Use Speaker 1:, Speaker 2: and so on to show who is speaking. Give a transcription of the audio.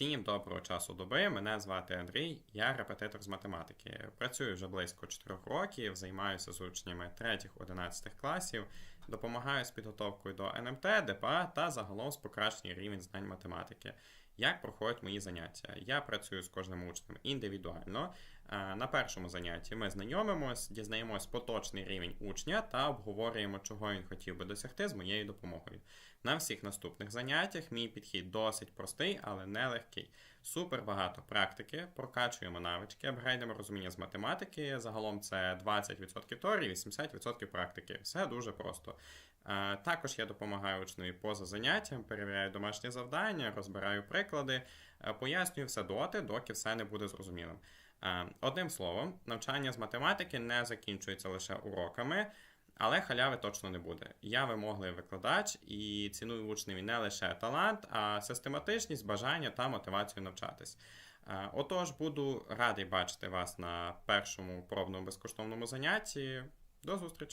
Speaker 1: Всім доброго часу доби. Мене звати Андрій, я репетитор з математики. Працюю вже близько 4 років, займаюся з учнями 3-11 класів, допомагаю з підготовкою до НМТ, ДПА та загалом з покращенням рівень знань математики. Як проходять мої заняття? Я працюю з кожним учнем індивідуально. Е, На першому занятті ми знайомимось, дізнаємось поточний рівень учня та обговорюємо, чого він хотів би досягти з моєю допомогою. На всіх наступних заняттях мій підхід досить простий, але не легкий. Супер багато практики, прокачуємо навички, апгрейдимо розуміння з математики. Загалом це 20% теорії, 80% практики. Все дуже просто. Е, Також я допомагаю учневі поза заняттям, перевіряю домашні завдання, розбираю приклади, е, пояснюю все доти, доки все не буде зрозумілим. Е, Одним словом, навчання з математики не закінчується лише уроками. Але халяви точно не буде. Я вимогливий викладач і ціную в учневі не лише талант, а систематичність, бажання та мотивацію навчатись. Е, Отож, буду радий бачити вас на першому пробному безкоштовному занятті. До зустрічі!